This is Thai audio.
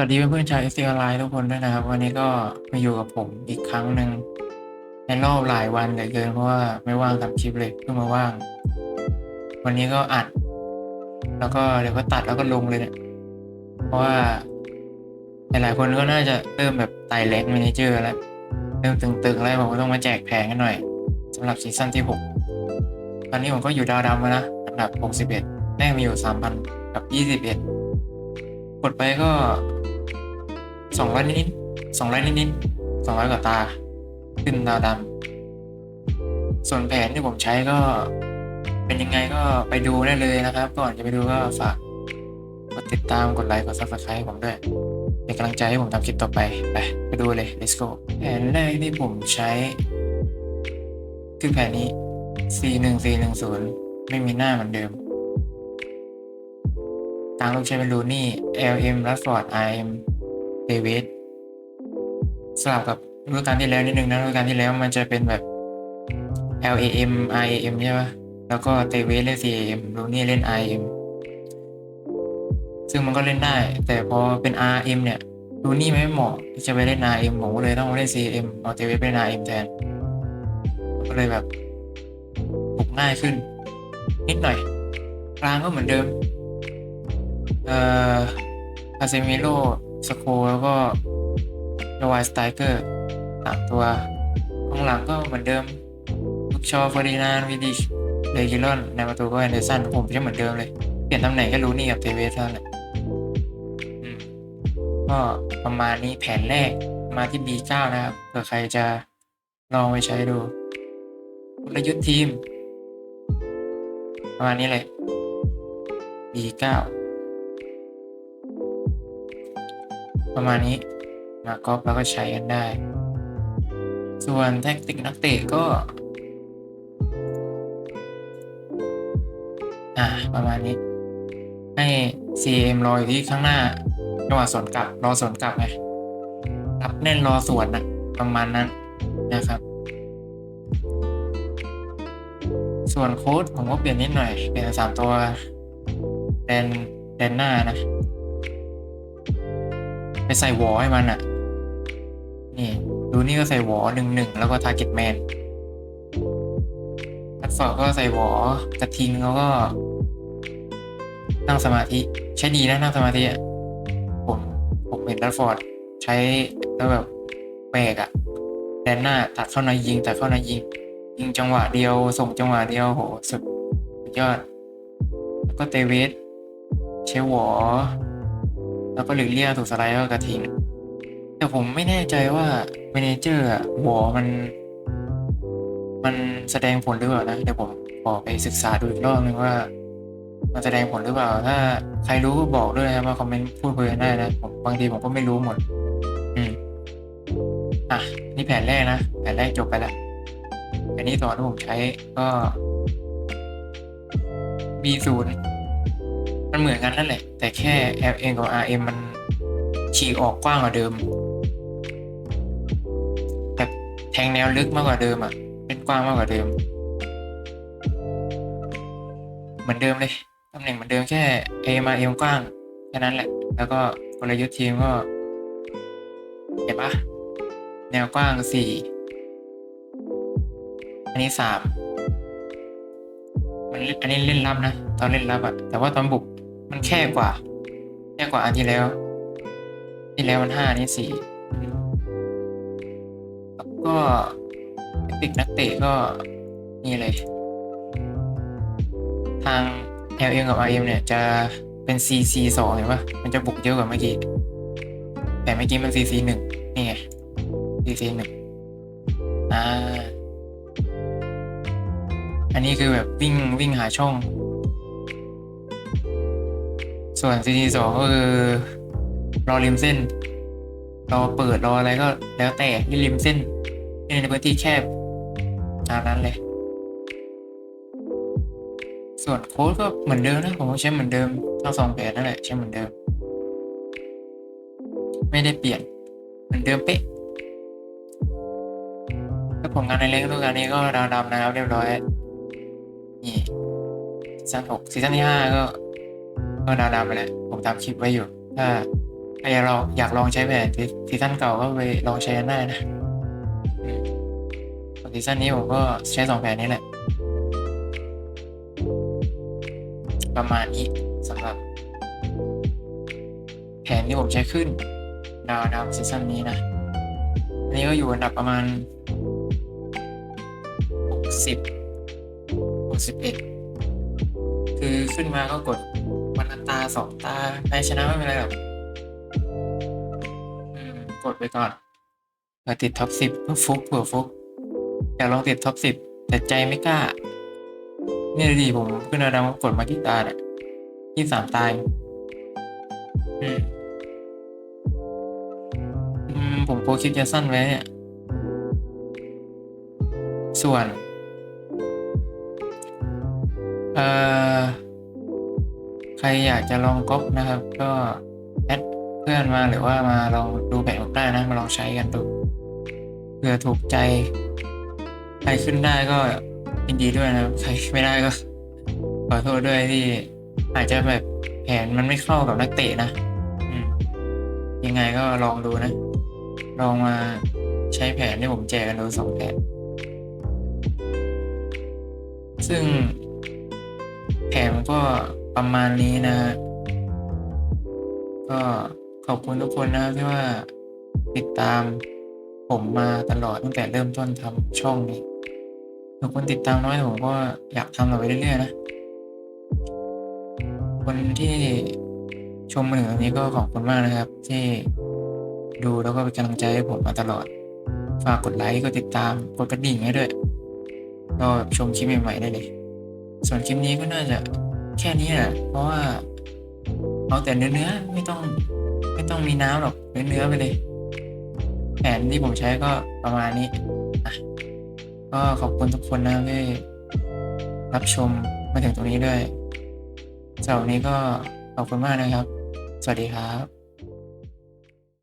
สวัสดีเพื่อนๆชาวเอสซีออนไลน์ทุกคนด้วยนะครับ วันนี้ก็มาอยู่กับผมอีกครั้งหนึ่งในรอบหลายวันเหลือเกินเพราะว่าไม่ว่างทำคลิปเลยเพิ่งมาว่าง วันนี้ก็อัด แล้วก็เดี๋ยวก็ตัดแล้วก็ลงเลยเนี่ยเพราะว่าหลายๆคนก็น่าจะเริ่มแบบไต่แรงเมเนเจอร์แล้วเริ่มตึงๆแล้วผมก็ต้องมาแจกแผงกันหน่อยสำหรับซีซั่นที่หกตอนนี้ผมก็อยู่ดาวดำแล้วนะอันดับหกสิบเอ็ดแม่งมีอยู่สามพันกับยี่สิบเอ็ดกดไปก็ สองร้อยนิดๆสองร้อยนิดๆสองร้อยกว่าตา ขึ้นดาวดำส่วนแผนที่ผมใช้ก็เป็นยังไงก็ไปดูได้เลยนะครับ ก่อนจะไปดูก็ฝากกดติดตามกดไลค์กด subscribe ผมด้วยเป็นกำลังใจให้ผมทำคลิปต่อไปไปไปดูเลย let's go แผนแรกที่ผมใช้ คือแผนนี้ C หนึ่ง C หนึ่งศูนย์ไม่มีหน้าเหมือนเดิมกลางลูกใช้เป็นลูนี่ LM รัสฟอร์ด RM เดวิดสลับกับฤดูกาลที่แล้วนิดนึงนะฤดูกาลที่แล้วมันจะเป็นแบบ L A M I A M ใช่ปะแล้วก็เตเวสเล่น C A M ลูนี่เล่น I M ซึ่งมันก็เล่นได้ แต่พอเป็น R M เนี่ยลูนี่ไม่เหมาะที่จะไปเล่น R M ผมก็เลยต้องเล่น C A M เอาเตเวสไปเล่น R M แทน ก็เลยแบบปลุกง่ายขึ้น นิดหน่อย กลางก็เหมือนเดิม เอ่อคาเซมิโล สโคแล้วก็โนวายสไตเกอร์สามตัวข้างหลังก็เหมือนเดิมลูกชอฟอร์ดินานวิดิชเลกิลอนในประตูก็แอนเดอร์สันผมจะเหมือนเดิมเลย เปลี่ยนตำแหน่งก็รู้นี่กับเทเวสเท่านั้นก็ประมาณนี้แผนแรกมาที่ B9 นะครับเผื่อใครจะลองไปใช้ดูกลยุทธ์ทีม ประมาณนี้เลย B9 ประมาณนี้มาก๊อปแล้วก็ใช้กันได้ ส่วนแท็กติกนักเตะก็อ่าประมาณนี้ ให้ CM รออยู่ที่ข้างหน้าจังหวะสวนกลับรอสวนกลับไงรับแน่นรอสวนนะประมาณนั้นนะครับ ส่วนโค้ดผมก็เปลี่ยนนิดหน่อย เปลี่ยนสามตัวแดนแดนหน้านะ ไปใส่วอให้มันอะ่ะนี่ดูนี่ก็ใส่วอหนึ่งหนึ่งแล้วก็ทาร์เก็ตแมนทัดฟอร์ดก็ใส่วอกระทิงแล้วก็ นั่งสมาธิใช้ดีนะนั่งสมาธิอะผมผมเห็นทัดฟอร์ดใช้แล้วแบบแปลกอะแดนหน้าตัดเข้าในยิงตัดเข้าในยิง ยิงจังหวะเดียว ส่งจังหวะเดียวโหสุดยอด แล้วก็เตเวสเชวอ แล้วก็หลีกเลี่ยงถูกสไลด์แล้วก็กระทิงแต่ผมไม่แน่ใจว่าเมเนเจอร์อะวอมัน มันแสดงผลหรือเปล่านะ เดี๋ยวผมขอไปศึกษาดูอีกรอบนึงว่า มันแสดงผลหรือเปล่า ถ้าใครรู้ก็บอกด้วยนะครับว่าคอมเมนต์พูดคุยกันได้นะผมบางทีผมก็ไม่รู้หมด อืมอะ นี่แผนแรกนะ แผนแรกจบไปแล้วแผนที่องที่ผมใช้ก็ B0 มันเหมือนกันนั่นแหละ แต่แค่ L N กับ R M มันฉีกออกกว้างกว่าเดิมแบบแทงแนวลึกมากกว่าเดิมอะ เป็นกว้างมากกว่าเดิม เหมือนเดิมเลยตำแหน่งเหมือนเดิมแค่ A มา M กว้างแค่นั้นแหละ แล้วก็กลยุทธ์ทีมก็เห็นปะแนวกว้างสี่อันนี้สามมันอันนี้เล่นรับนะ ตอนเล่นรับอะแต่ว่าตอนบุก มันแค่กว่า แค่กว่าอันที่แล้ว ที่แล้วมันห้านนี้สี่แล้วก็ปิกนักเตะก็นี่เลย ทาง LM กับ RM เนี่ยจะเป็น CC สองเห็นปะมันจะบุกเยอะกว่าเมื่อกี้ แต่เมื่อกี้มัน CC หนึ่งนี่ไง CC หนึ่งอ่า อันนี้คือแบบวิ่งวิ่งหาช่อง ส่วน CT สองก็คือรอริมเส้นรอเปิดรออะไรก็แล้วแต่ที่ริมเส้นในพื้นที่แคบตามนั้นเลย ส่วนโค้ดก็เหมือนเดิมนะผมก็ใช้เหมือนเดิมทั้งสองแผนนั่นแหละใช้เหมือนเดิม ไม่ได้เปลี่ยนเหมือนเดิมเป๊ะแล้วผลงานในเล็กตัวการนี้ก็ดาวดำนะครับเรียบร้อยนี่ซีซั่นหกซีซั่นที่ห้าก็ ก็ดาวดำไปแล้วผมทำคลิปไว้อยู่ ถ้าใครอยากลองอยากลองใช้แผนซีซั่นเก่าก็ไปลองใช้กันได้นะอืมส่วนซีซั่นนี้ผมก็ใช้สองแผนนี้แหละ ประมาณนี้สำหรับ แผนที่ผมใช้ขึ้น ดาวดาวซีซั่นนี้นะอันนี้ก็อยู่อันดับประมาณหกสิบหกสิบเอ็ดคือขึ้นมาก็กด สองตาใครชนะไม่เป็นไรหรอกกดไปก่อนเผื่อติดท็อปสิบเพื่อฟุกเผื่อฟุกอยากลองติดท็อปสิบแต่ใจไม่กล้า เนี่ยดีผมขึ้นระดับกดมากี่ตาเนี่ยยี่สามตายอืมอืมผมโปรคลิปจะสั้นไว้เนี่ย ส่วน เอ่อ ใครอยากจะลองก๊อปนะครับ ก็แอดเพื่อนมาหรือว่ามาลองดูแผนผมได้นะมาลองใช้กันดูเผื่อถูกใจ ใครขึ้นได้ก็ยินดีด้วยนะใครไม่ได้ก็ขอโทษด้วยที่อาจจะแบบแผนมันไม่เข้ากับนักเตะนะยังไงก็ลองดูนะ ลองมาใช้แผนที่ผมแจกกันดูสองแผน ซึ่งแผนมันก็ ประมาณนี้นะฮะก็ขอบคุณทุกคนนะที่ว่าติดตามผมมาตลอดตั้งแต่เริ่มต้นทำช่องนี้ทุกคนติดตามน้อยผมก็อยากทำต่อไปเรื่อยๆนะ คนที่ชมมาถึงตรงนี้ก็ขอบคุณมากนะครับ ที่ดูแล้วก็เป็นกำลังใจให้ผมมาตลอด ฝากกดไลค์กดติดตามกดกระดิ่งให้ด้วย ก็ชมคลิปใหม่ๆได้เลย ส่วนคลิปนี้ก็น่าจะ แค่นี้แหละเพราะว่า เอาแต่เนื้อๆไม่ต้อง ไม่ต้องมีน้ำหรอกเนื้อๆไปเลย แผนที่ผมใช้ก็ประมาณนี้ก็ขอบคุณทุกคนนะที่รับชมมาถึงตรงนี้ด้วยสำหรับวันนี้ก็ขอบคุณมากนะครับ สวัสดีครับ